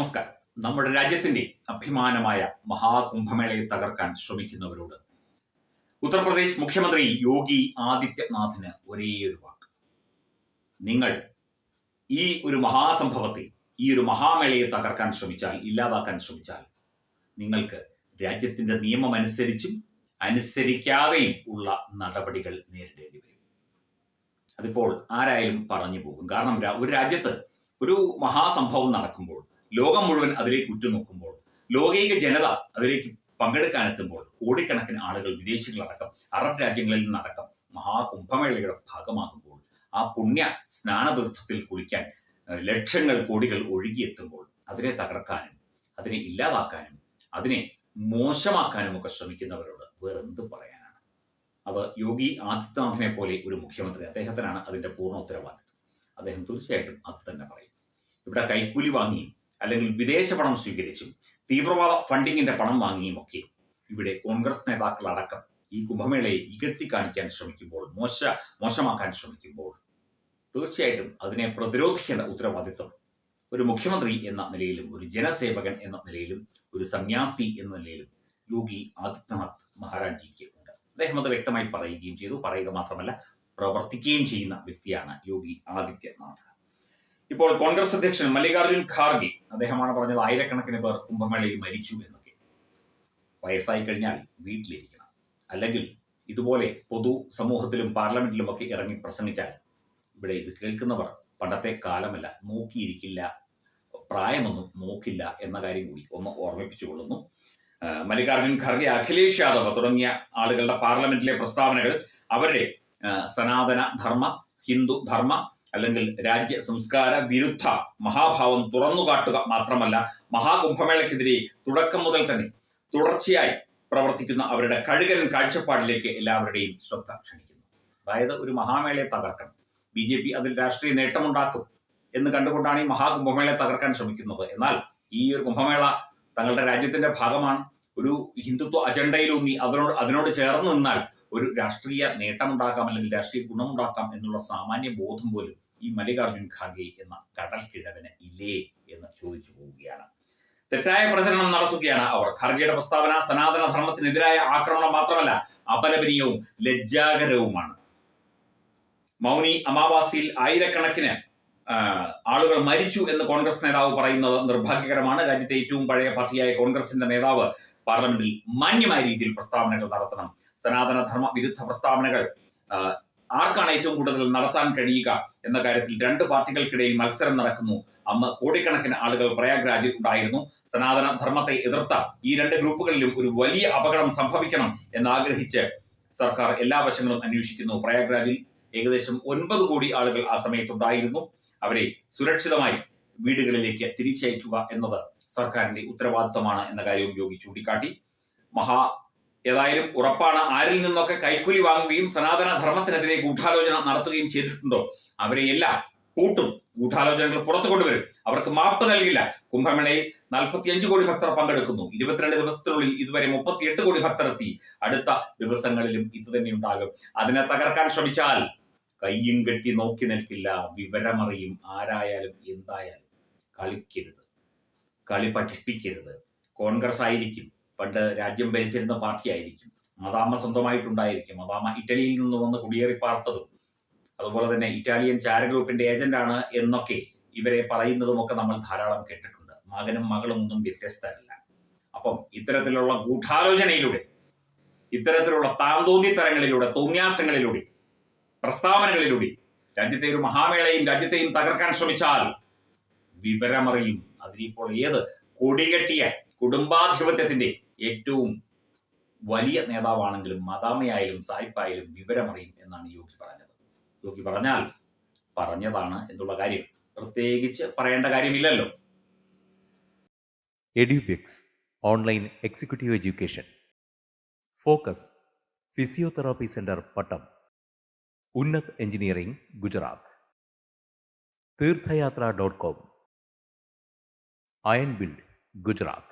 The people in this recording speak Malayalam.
നമസ്കാരം. നമ്മുടെ രാജ്യത്തിന്റെ അഭിമാനമായ മഹാകുംഭമേളയെ തകർക്കാൻ ശ്രമിക്കുന്നവരോട് ഉത്തർപ്രദേശ് മുഖ്യമന്ത്രി യോഗി ആദിത്യനാഥിന് ഒരേ ഒരു വാക്ക്. നിങ്ങൾ ഈ ഒരു മഹാസംഭവത്തെ ഈ ഒരു മഹാമേളയെ തകർക്കാൻ ശ്രമിച്ചാൽ ഇല്ലാതാക്കാൻ ശ്രമിച്ചാൽ നിങ്ങൾക്ക് രാജ്യത്തിന്റെ നിയമം അനുസരിച്ചും അനുസരിക്കാതെയും ഉള്ള നടപടികൾ നേരിടേണ്ടി വരും. അതിപ്പോൾ ആരായാലും പറഞ്ഞു പോകും. കാരണം ഒരു രാജ്യത്ത് ഒരു മഹാസംഭവം നടക്കുമ്പോൾ ലോകം മുഴുവൻ അതിലേക്ക് ഉറ്റുനോക്കുമ്പോൾ ലോകൈക ജനത അതിലേക്ക് പങ്കെടുക്കാൻ എത്തുമ്പോൾ കോടിക്കണക്കിന് ആളുകൾ വിദേശികളടക്കം അറബ് രാജ്യങ്ങളിൽ നിന്നടക്കം മഹാകുംഭമേളയുടെ ഭാഗമാകുമ്പോൾ ആ പുണ്യ സ്നാനതീർത്ഥത്തിൽ കുളിക്കാൻ ലക്ഷങ്ങൾ കോടികൾ ഒഴുകിയെത്തുമ്പോൾ അതിനെ തകർക്കാനും അതിനെ ഇല്ലാതാക്കാനും അതിനെ മോശമാക്കാനും ഒക്കെ ശ്രമിക്കുന്നവരോട് വേറെ എന്ത് പറയാനാണ്? അത് യോഗി ആദിത്യനാഥിനെ പോലെ ഒരു മുഖ്യമന്ത്രി അദ്ദേഹത്തിനാണ് അതിന്റെ പൂർണ ഉത്തരവാദിത്വം അദ്ദേഹം തീർച്ചയായിട്ടും അത് തന്നെ പറയും. ഇവിടെ കൈക്കൂലി വാങ്ങിയും അല്ലെങ്കിൽ വിദേശ പണം സ്വീകരിച്ചും തീവ്രവാദ ഫണ്ടിങ്ങിന്റെ പണം വാങ്ങിയും ഒക്കെ ഇവിടെ കോൺഗ്രസ് നേതാക്കൾ അടക്കം ഈ കുംഭമേളയെ ഇകഴ്ത്തി കാണിക്കാൻ ശ്രമിക്കുമ്പോൾ മോശ മോശമാക്കാൻ ശ്രമിക്കുമ്പോൾ തീർച്ചയായിട്ടും അതിനെ പ്രതിരോധിക്കേണ്ട ഉത്തരവാദിത്വം ഒരു മുഖ്യമന്ത്രി എന്ന നിലയിലും ഒരു ജനസേവകൻ എന്ന നിലയിലും ഒരു സന്യാസി എന്ന നിലയിലും യോഗി ആദിത്യനാഥ് മഹാരാജിക്ക് ഉണ്ട്. അദ്ദേഹം അത് വ്യക്തമായി പറയുകയും ചെയ്തു. പറയുക മാത്രമല്ല പ്രവർത്തിക്കുകയും ചെയ്യുന്ന വ്യക്തിയാണ് യോഗി ആദിത്യനാഥ്. ഇപ്പോൾ കോൺഗ്രസ് അധ്യക്ഷൻ മല്ലികാർജുൻ ഖാർഗെ അദ്ദേഹമാണ് പറഞ്ഞത് ആയിരക്കണക്കിന് പേർ കുംഭമേളയിൽ മരിച്ചു എന്നൊക്കെ. വയസ്സായി കഴിഞ്ഞാൽ വീട്ടിലിരിക്കണം. അല്ലെങ്കിൽ ഇതുപോലെ പൊതു സമൂഹത്തിലും പാർലമെന്റിലും ഒക്കെ ഇറങ്ങി പ്രസംഗിച്ചാൽ ഇവിടെ ഇത് കേൾക്കുന്നവർ പണ്ടത്തെ കാലമല്ല നോക്കിയിരിക്കില്ല പ്രായമൊന്നും നോക്കില്ല എന്ന കാര്യം കൂടി ഒന്ന് ഓർമ്മിപ്പിച്ചുകൊള്ളുന്നു കൊള്ളുന്നു. മല്ലികാർജുൻ ഖർഗെ അഖിലേഷ് യാദവ് തുടങ്ങിയ ആളുകളുടെ പാർലമെന്റിലെ പ്രസ്താവനകൾ അവരുടെ സനാതന ധർമ്മ ഹിന്ദു ധർമ്മ അല്ലെങ്കിൽ രാജ്യ സംസ്കാര വിരുദ്ധ മഹാഭാവം തുറന്നു കാട്ടുക മാത്രമല്ല മഹാകുംഭമേളക്കെതിരെ തുടക്കം മുതൽ തന്നെ തുടർച്ചയായി പ്രവർത്തിക്കുന്ന അവരുടെ കഴുകൻ കാഴ്ചപ്പാടിലേക്ക് എല്ലാവരുടെയും ശ്രദ്ധ ക്ഷണിക്കുന്നു. അതായത് ഒരു മഹാമേളയെ തകർക്കണം. ബി ജെ പി അതിൽ രാഷ്ട്രീയ നേട്ടമുണ്ടാക്കും എന്ന് കണ്ടുകൊണ്ടാണ് ഈ മഹാകുംഭമേളയെ തകർക്കാൻ ശ്രമിക്കുന്നത്. എന്നാൽ ഈ ഒരു കുംഭമേള തങ്ങളുടെ രാജ്യത്തിന്റെ ഭാഗമാണ്. ഒരു ഹിന്ദുത്വ അജണ്ടയിലൂന്നി അതിനോട് അതിനോട് ചേർന്ന് നിന്നാൽ ഒരു രാഷ്ട്രീയ നേട്ടമുണ്ടാക്കാം അല്ലെങ്കിൽ രാഷ്ട്രീയ ഗുണമുണ്ടാക്കാം എന്നുള്ള സാമാന്യ ബോധം പോലും ഈ മല്ലികാർജുൻ ഖാർഗെ എന്ന കടൽ കിഴവന് ഇല്ലേ എന്ന് ചോദിച്ചു പോവുകയാണ്. തെറ്റായ പ്രചരണം നടത്തുകയാണ് അവർ. ഖാർഗെയുടെ പ്രസ്താവന സനാതന ധർമ്മത്തിനെതിരായ ആക്രമണം മാത്രമല്ല അപലപനീയവും ലജ്ജാകരവുമാണ്. മൗനി അമാവാസിയിൽ ആയിരക്കണക്കിന് ആളുകൾ മരിച്ചു എന്ന് കോൺഗ്രസ് നേതാവ് പറയുന്നത് നിർഭാഗ്യകരമാണ്. രാജ്യത്തെ ഏറ്റവും പഴയ പാർട്ടിയായ കോൺഗ്രസിന്റെ നേതാവ് പാർലമെന്റിൽ മാന്യമായ രീതിയിൽ പ്രസ്താവനകൾ നടത്തണം. സനാതനധർമ്മ വിരുദ്ധ പ്രസ്താവനകൾ ആർക്കാണ് ഏറ്റവും കൂടുതൽ നടത്താൻ കഴിയുക എന്ന കാര്യത്തിൽ രണ്ട് പാർട്ടികൾക്കിടയിൽ മത്സരം നടക്കുന്നു. അന്ന് കോടിക്കണക്കിന് ആളുകൾ പ്രയാഗ്രാജിൽ ഉണ്ടായിരുന്നു. സനാതന ധർമ്മത്തെ എതിർത്ത ഈ രണ്ട് ഗ്രൂപ്പുകളിലും ഒരു വലിയ അപകടം സംഭവിക്കണം എന്നാഗ്രഹിച്ച് സർക്കാർ എല്ലാ വശങ്ങളും അന്വേഷിക്കുന്നു. പ്രയാഗ്രാജിൽ ഏകദേശം ഒൻപത് കോടി ആളുകൾ ആ സമയത്തുണ്ടായിരുന്നു. അവരെ സുരക്ഷിതമായി വീടുകളിലേക്ക് തിരിച്ചയക്കുക എന്നത് സർക്കാരിന്റെ ഉത്തരവാദിത്തമാണ് എന്ന കാര്യവും യോഗി ചൂണ്ടിക്കാട്ടി. മഹാ ഏതായാലും ഉറപ്പാണ് ആരിൽ നിന്നൊക്കെ കൈക്കൂലി വാങ്ങുകയും സനാതന ധർമ്മത്തിനെതിരെ ഗൂഢാലോചന നടത്തുകയും ചെയ്തിട്ടുണ്ടോ? അവരെയെല്ലാം കൂട്ടും. ഗൂഢാലോചനകൾ പുറത്തു കൊണ്ടുവരും. അവർക്ക് മാപ്പ് നൽകില്ല. കുംഭമേളയിൽ നാൽപ്പത്തിയഞ്ച് കോടി ഭക്തർ പങ്കെടുക്കുന്നു. ഇരുപത്തിരണ്ട് ദിവസത്തിനുള്ളിൽ ഇതുവരെ മുപ്പത്തിയെട്ട് കോടി ഭക്തർ എത്തി. അടുത്ത ദിവസങ്ങളിലും ഇത് തന്നെ ഉണ്ടാകും അതിനെ തകർക്കാൻ ശ്രമിച്ചാൽ കയ്യും കെട്ടി നോക്കി നിൽക്കില്ല. വിവരമറിയും ആരായാലും എന്തായാലും. കളിക്കരുത്. കളി പഠിപ്പിക്കരുത്. കോൺഗ്രസ് ആയിരിക്കും. പണ്ട് രാജ്യം ഭരിച്ചിരുന്ന പാർട്ടി ആയിരിക്കും. മദാമ സ്വന്തമായിട്ടുണ്ടായിരിക്കും. മദാമ ഇറ്റലിയിൽ നിന്ന് വന്ന് കുടിയേറി പാർത്തതും അതുപോലെ തന്നെ ഇറ്റാലിയൻ ചാര ഗ്രൂപ്പിന്റെ ഏജന്റാണ് എന്നൊക്കെ ഇവരെ പറയുന്നതുമൊക്കെ നമ്മൾ ധാരാളം കേട്ടിട്ടുണ്ട്. മകനും മകളും ഒന്നും വ്യത്യസ്തരല്ല. അപ്പം ഇത്തരത്തിലുള്ള ഗൂഢാലോചനയിലൂടെ ഇത്തരത്തിലുള്ള താന്തോന്നിത്തരങ്ങളിലൂടെ തോന്യാസങ്ങളിലൂടെ പ്രസ്താവനകളിലൂടെ രാജ്യത്തെ ഒരു മഹാമേളയും രാജ്യത്തെയും തകർക്കാൻ ശ്രമിച്ചാൽ വിവരമറിയും. അതിനിപ്പോൾ ഏത്? കൊടികെട്ടിയ കുടുംബാധിപത്യത്തിന്റെ ഏറ്റവും വലിയ നേതാവാണെങ്കിലും മദാമയായാലും സായിപ്പായാലും വിവരമറിയും എന്നാണ് യോഗി പറഞ്ഞത്. യോഗി പറഞ്ഞാൽ പറഞ്ഞതാണ് എന്നുള്ള കാര്യം. പ്രത്യേകിച്ച് പറയേണ്ട കാര്യമില്ലല്ലോ. Edubix online executive education. Focus physiotherapy centre Pattom. Unnat engineering Gujarat. Theerthayatra dot com. Ion build Gujarat.